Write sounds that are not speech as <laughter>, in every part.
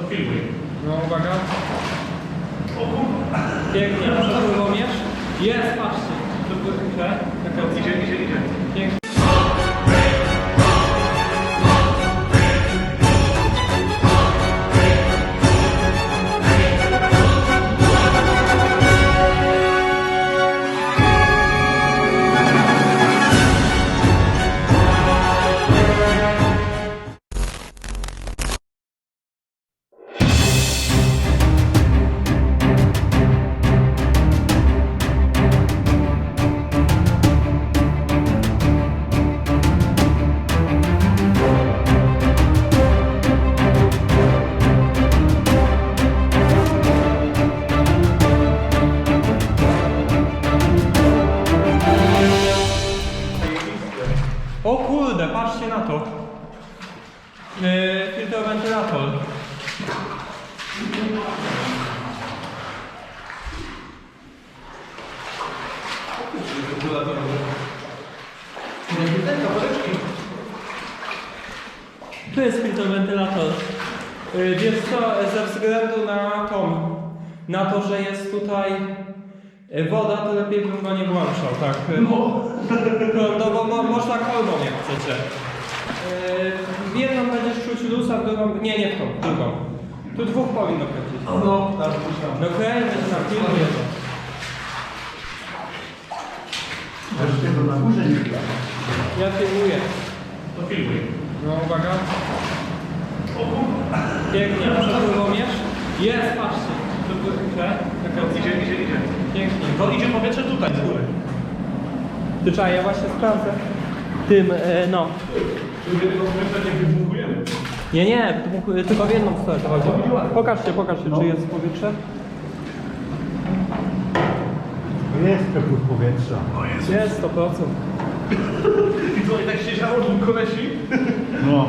To filmuj. No uwaga. Pięknie, przeprogramujesz? Jest, patrzcie. Dobrze, taka Idzie, idzie, idzie. Pięknie. O kurde, patrzcie na to. Yy, filtrowentylator. Tu jest filtrowentylator. Yy, Wiesz co, ze względu na tą, na to, że jest tutaj woda, to lepiej bym go nie włączał, tak? No. Prądowo mo, można kolbą jak chcecie. Yy, w jedną będziesz czuć luz, a w drugą... Nie, nie w tą, drugą. Tu dwóch powinno kręcić. No, tak. No kręć, na filmie to. Aż tego na górze nie gra. Ja filmuję. To filmuj. No uwaga. Pięknie, przeprogramujesz? Jest, patrzcie. Taka Idzie, idzie, idzie. Pięknie. To idzie powietrze tutaj, z góry. Ty ja właśnie sprawdzę. Tym, e, no. Tego powietrza nie wybuchujemy. Nie, nie, tylko- tylko w jedną stronę to chodzi. Pokażcie, pokażcie, czy jest powietrze. Jest przepływ powietrza. Jest 100%. <laughs> I co, i tak siedziało dwóch kolesi? No.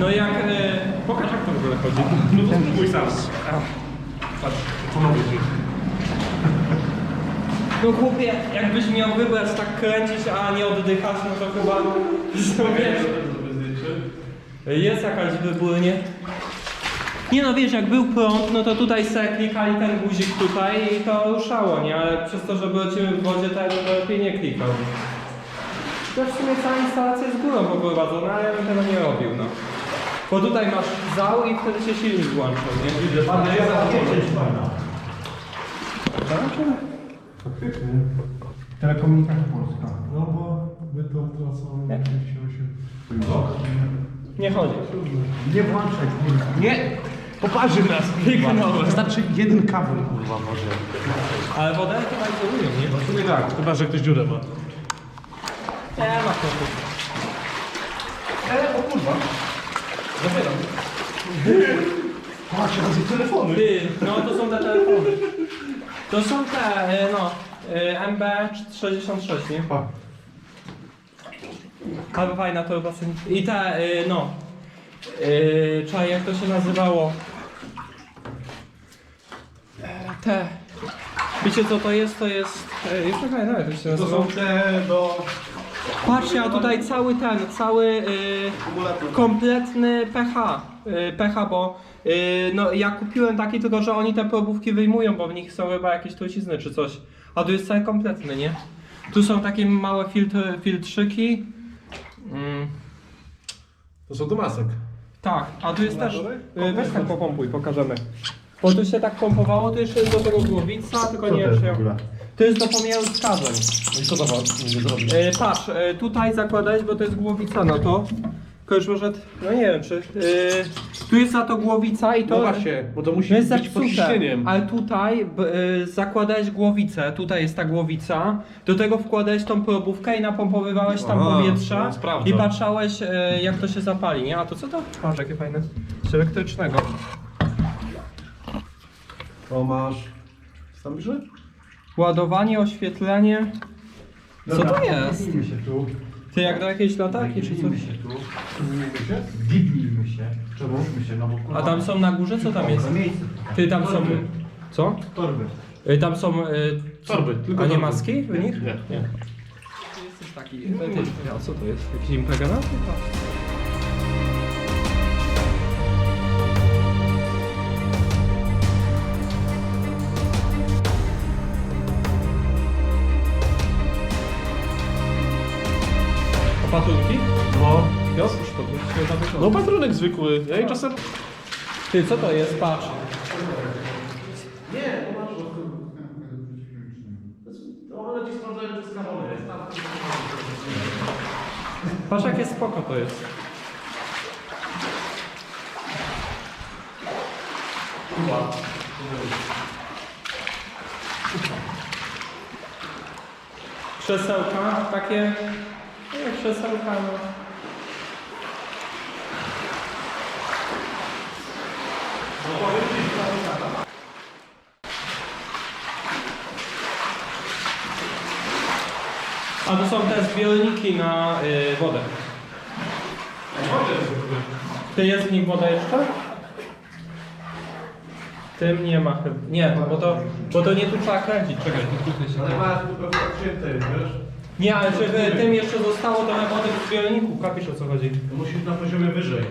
No jak, e, pokaż jak to w ogóle chodzi. No to spróbuj sam. Patrz, ci. No chłopie, jakbyś miał wybrać tak kręcić, a nie oddychać, no to chyba, no wiesz, jest jakaś wybór, nie? Nie no wiesz, jak był prąd, no to tutaj se klikali ten guzik tutaj i to ruszało, nie? Ale przez to, że lecimy w wodzie, to ja bym lepiej nie klikał. To w sumie cała instalacja jest górą poprowadzona, ale ja bym tego nie robił, no. Bo tutaj masz zał i wtedy się silnik włączał, nie? Widzę, pan jest jest fajna. Faktycznie. Telekomunikacja polska. No bo my tą trasą Nie. musiał się... Nie chodzi. Nie włączaj, kurwa. Nie! Poparzy nas, Kliknąłem. Wystarczy jeden kabel, kurwa, może. Ale wodę chyba izolują, nie? No w sumie tak, chyba, że ktoś dziurę ma. Nie ma kłopotu. E, o kurwa. Zabieram. <laughs> Patrz, razy telefony. Ty, no to są te telefony. To są te, e, no, e, MB66, nie? A. Ale fajna to chyba I te, e, no, e, czaj, jak to się nazywało? E, Te. Wiecie co to jest? To jest, e, już czekaj, nawet jak się To nazywało. są te do... Patrzcie, a tutaj cały ten, cały y, kompletny pH. Y, pH, bo y, no, ja kupiłem taki, tylko że oni te probówki wyjmują, bo w nich są chyba jakieś trucizny czy coś. A tu jest cały kompletny, nie? Tu są takie małe filtry, filtrzyki. Mm, To są do masek. tak, a tu jest też. Y, weź tak popompuj, pokażemy. Bo tu się tak pompowało, to jeszcze jest do tego głowica, tylko Co nie to wiem jest czy ją... To jest do pomiaru skażeń. No i co to ma zrobić? E, patrz, e, tutaj zakładałeś, bo to jest głowica na to. Już może, no nie wiem czy, e, tu jest za to głowica i to, No właśnie, bo to musi być pod ciśnieniem. Ale tutaj e, zakładałeś głowicę, tutaj jest ta głowica, do tego wkładałeś tą probówkę i napompowywałeś tam Aha, powietrza no, i patrzałeś e, jak to się zapali, nie? A to co to? Patrz jakie fajne, z elektrycznego. To masz... Tam? Ładowanie, oświetlenie. Co to jest? Się tu. Ty jak do jakiejś latarki czy coś? się tu. Dibnijmy się. Czemu? się, no bo kurwa. A tam są na górze, co tam jest? Miejsce. Ty tam są... Torby. Co? Torby. Y, Tam są. y, Torby, tylko A nie torby. maski w nich? Nie, nie. Jesteś taki. A co to jest? Jakiś impregnator? No patrunek zwykły. Ja jej czasem... Ty, co to jest? Patrz. One ci sprawdzają, czy skarbone jest. Patrz jakie spoko to jest. Krzesełka takie, jak krzesełka no. A to są te zbiorniki na y, wodę. Ty jest w nich woda jeszcze? Tym nie ma chyba. Nie, bo to, bo to nie tu trzeba kręcić. Czekaj, tu tutaj się. Ale ma pewnie odcięte jest, wiesz? Nie, ale żeby tym jeszcze zostało trochę wody w zbiorniku. Kapisz o co chodzi. Musisz na poziomie wyżej.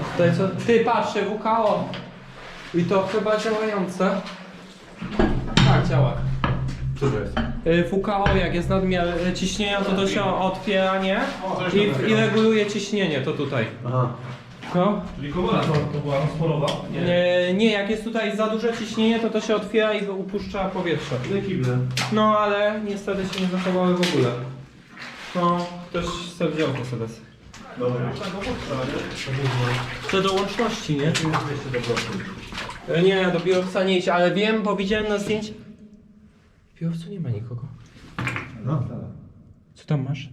A tutaj co? Ty patrzcie, WKO. I to chyba działające. Tak, działa. Co to jest? Y, WKO, jak jest nadmiar y, ciśnienia, to to się otwiera, nie? I, I reguluje ciśnienie, to tutaj. Aha. No. Czyli komora to, to była sporowa? Nie, nie, jak jest tutaj za duże ciśnienie, to to się otwiera i upuszcza powietrze. Nie kible. No, ale niestety się nie zachowały w ogóle. No, ktoś sobie wziął to sobie. Dobra. To do łączności, nie? E, Nie, do biurowca nie iść, ale wiem, bo widziałem na zdjęciu. W biurowcu nie ma nikogo. No. Co tam masz?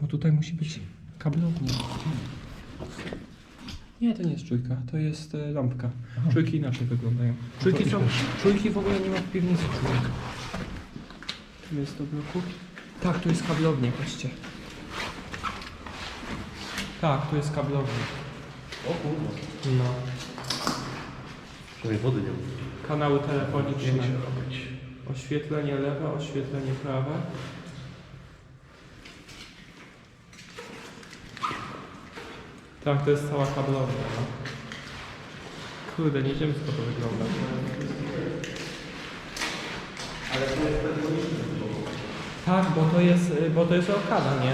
Bo tutaj musi być kablownik. Nie, to nie jest czujka, to jest e, lampka. Czujki inaczej wyglądają. Czujki są, czujki w ogóle nie ma w piwnicy czujek. Tu jest do bloku. Tak, tu jest kablownik, patrzcie. Tak, tu jest kablownik. O kurwa. No. Przynajmniej wody nie ma. Kanały telefoniczne. Nie się robić. Oświetlenie lewe, oświetlenie prawe. Tak, to jest cała kablownia. No. Kurde, nie wiem skąd to wygląda. Tak, bo to jest, y, bo to jest okada, nie?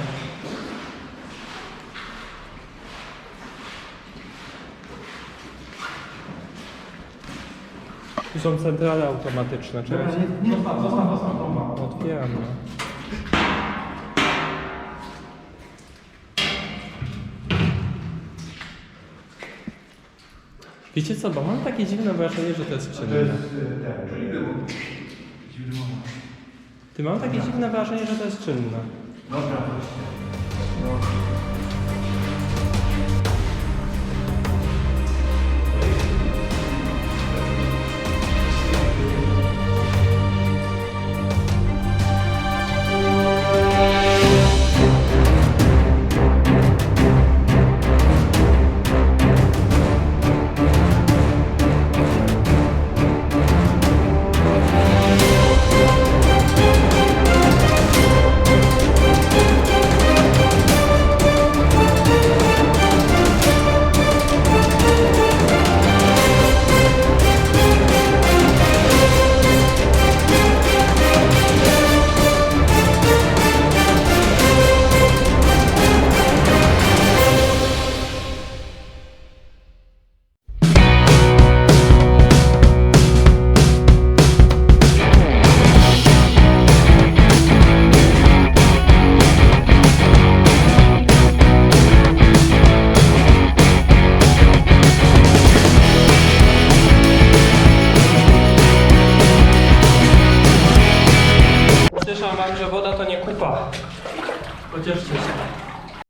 Są centrale automatyczne, czekajcie. Nie, nie, zostaw, zostaw, zostaw. Otwieram. No. Wiecie co, bo mam takie dziwne wrażenie, że to jest To czynne. jest y, ten. Czyli było. Ty mam takie dziwne wrażenie, że to jest czynne. Dobra. No.